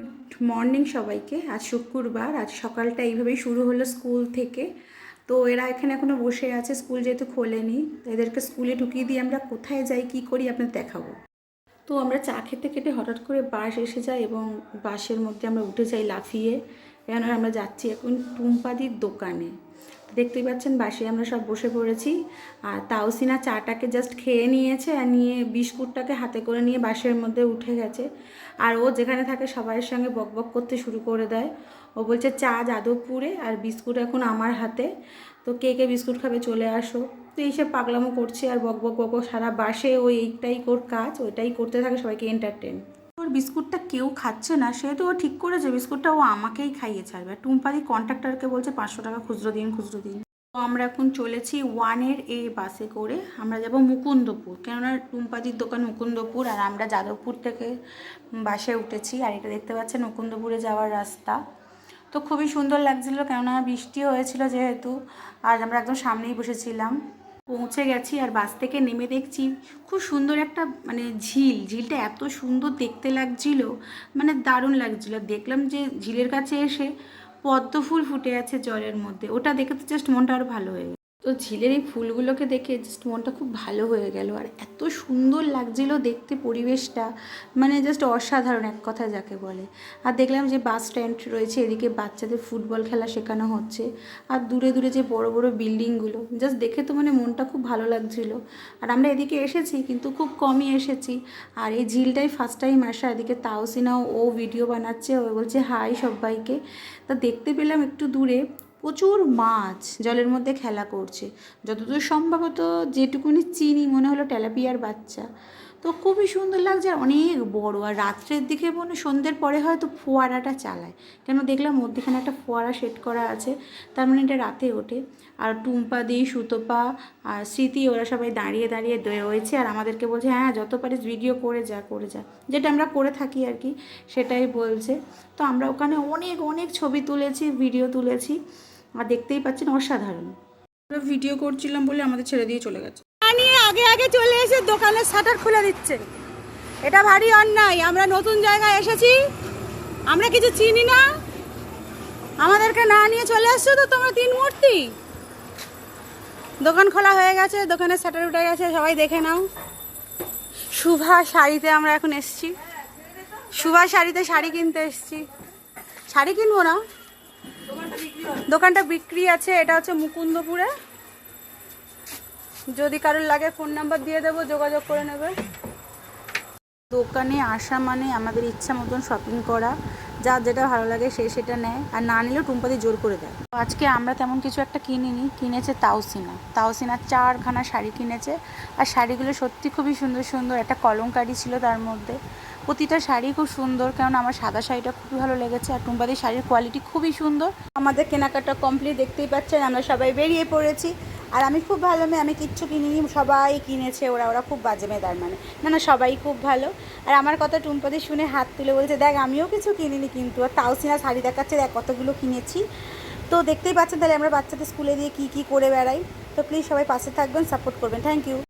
Good morning সবাইকে। আজ শুক্রবার, আজ সকালটা এইভাবেই শুরু হলো স্কুল থেকে। তো এরা এখানে এখনও বসে আছে, স্কুল যেহেতু খোলেনি এদেরকে স্কুলে ঢুকিয়ে দিয়ে আমরা কোথায় যাই, কি করি আপনাদের দেখাবো। তো আমরা চা খেতে খেতে হঠাৎ করে বাস এসে যায় এবং বাসের মধ্যে আমরা উঠে যাই লাফিয়ে। কেননা আমরা যাচ্ছি এখন টুম্পাদির দোকানে। দেখতেই পাচ্ছেন বাসে আমরা সব বসে পড়েছি। আর তাওসিনা চাটাকে জাস্ট খেয়ে নিয়েছে আর নিয়ে বিস্কুটটাকে হাতে করে নিয়ে বাসের মধ্যে উঠে গেছে। আর ও যেখানে থাকে সবাইয়ের সঙ্গে বকবক করতে শুরু করে দেয়। ও বলছে, চা যাদবপুরে আর বিস্কুট এখন আমার হাতে। তো কে কে বিস্কুট খাবে চলে আসো। তো এইসব পাগলামো করছে আর বক বক বক বক সারা বাসে ও এইটাই কোর কাজ, ওইটাই করতে থাকে, সবাইকে এন্টারটেন ওর বিস্কুটটা কেউ খাচ্ছে না, সেহেতু ও ঠিক করেছে, বিস্কুটটা ও আমাকেই খাইয়ে ছাড়বে। টুম্পাদি কন্ট্রাক্টরকে বলছে পাঁচশো টাকা খুচরো দিন খুচরো দিন। তো আমরা এখন চলেছি ওয়ানের এ বাসে করে, আমরা যাব মুকুন্দপুর। কেননা টুম্পাদির দোকান মুকুন্দপুর, আর আমরা যাদবপুর থেকে বাসে উঠেছি, আর এটা দেখতে পাচ্ছেন মুকুন্দপুরে যাওয়ার রাস্তা। তো খুবই সুন্দর লাগছিল, কেননা বৃষ্টি হয়েছিল যেহেতু আর আমরা একদম সামনেই বসেছিলাম। পৌঁছে গেছি আর বাস থেকে নেমে দেখছি খুব সুন্দর একটা মানে ঝিল, ঝিলটা এত সুন্দর দেখতে লাগছিল মানে দারুণ লাগছিল। দেখলাম যে ঝিলের কাছে এসে পদ্ম ফুল ফুটে আছে জলের মধ্যে, ওটা দেখে তো জাস্ট মনটা আরও ভালো হয়ে তো ঝিলের এই ফুলগুলোকে দেখে জাস্ট মনটা খুব ভালো হয়ে গেল। আর এত সুন্দর লাগছিল দেখতে পরিবেশটা মানে জাস্ট অসাধারণ এক কথা যাকে বলে। আর দেখলাম যে বাস স্ট্যান্ড রয়েছে, এদিকে বাচ্চাদের ফুটবল খেলা শেখানো হচ্ছে। আর দূরে দূরে যে বড় বড় বিল্ডিংগুলো জাস্ট দেখে তো মানে মনটা খুব ভালো লাগছিল। আর আমরা এদিকে এসেছি, কিন্তু খুব কমই এসেছি। আর এই ঝিলটাই ফার্স্ট টাইম আসা, এদিকে তাওসিনাও ও ভিডিও বানাচ্ছে, ও বলছে হাই সবাইকে। তা দেখতে পেলাম একটু দূরে প্রচুর মাছ জলের মধ্যে খেলা করছে। যতদূর সম্ভবত যেটুকুনি চিনি, মনে হলো তেলাপিয়ার বাচ্চা। তো খুবই সুন্দর লাগছে আর অনেক বড়। আর রাত্রের দিকে মনে সন্ধ্যের পরে হয়তো ফোয়ারাটা চালায়। কেন দেখলাম মধ্যেখানে একটা ফোয়ারা সেট করা আছে, তার মানে এটা রাতে ওঠে। আর টুম্পা দি, সুতপা, আর স্মৃতি, ওরা সবাই দাঁড়িয়ে দাঁড়িয়ে রয়েছে। আর আমাদেরকে বলছে হ্যাঁ যত পারিস ভিডিও করে যা করে যা। যেটা আমরা করে থাকি আর কি, সেটাই বলছে। তো আমরা ওখানে অনেক অনেক ছবি তুলেছি ভিডিও তুলেছি। আর দেখতেই পাচ্ছেন অসাধারণ। আমরা ভিডিও করছিলাম বলে আমাদের ছেড়ে দিয়ে চলে গেছে। নিয়ে আগে আগে চলে এসে দোকানের শাটার খুলে দিচ্ছে। এটা ভারী অন্যায়। আমরা নতুন জায়গায় এসেছি। আমরা কিছু চিনি না। আমাদেরকে না নিয়ে চলে আসছো তো তোমরা তিন মূর্তি? দোকান খোলা হয়ে গেছে দোকানের শাটার উঠে গেছে সবাই দেখে নাও। শুভা শাড়িতে আমরা এখন এসছি। শুভা শাড়িতে শাড়ি কিনতে এসেছি। শাড়ি কিনবো না? দোকানটা বিক্রি আছে, এটা হচ্ছে মুকুন্দপুরে। যদি কারোর লাগে ফোন নাম্বার দিয়ে দেবো, যোগাযোগ করে নেবে। দোকানে আসা মানে আমাদের ইচ্ছা মতন শপিং করা। যার যেটা ভালো লাগে সে সেটা নেয়। আর না নিলেও টুম্পাদি জোর করে দেয়। আজকে আমরা তেমন কিছু একটা কিনিনি, কিনেছে তাওসিনা। তাওসিনা চারখানা শাড়ি কিনেছে। আর শাড়িগুলো সত্যি খুবই সুন্দর সুন্দর একটা কলমকারি ছিল তার মধ্যে। প্রতিটা শাড়ি খুব সুন্দর, কারণ আমার সাদা শাড়িটা খুবই ভালো লেগেছে আর টুম্পাদির শাড়ির কোয়ালিটি খুবই সুন্দর। আমাদের কেনাকাটা কমপ্লিট দেখতেই পাচ্ছেন, আমরা সবাই বেরিয়ে পড়েছি। আর আমি খুব ভালো মেয়ে, আমি কিচ্ছু কিনিনি, সবাই কিনেছে ওরা ওরা খুব বাজে মেয়ে তার মানে। না না, সবাই খুব ভালো। আর আমার কথা টুম্পাদি শুনে হাত তুলে বলছে, দেখ, আমিও কিছু কিনিনি কিন্তু, আর তাওসিনা শাড়ি দেখাচ্ছে, দেখ, কতগুলো কিনেছি। তো দেখতেই পাচ্ছেন তাহলে আমরা বাচ্চাদের স্কুলে দিয়ে কী কী করে বেড়াই। তো প্লিজ সবাই পাশে থাকবেন সাপোর্ট করবেন। Thank you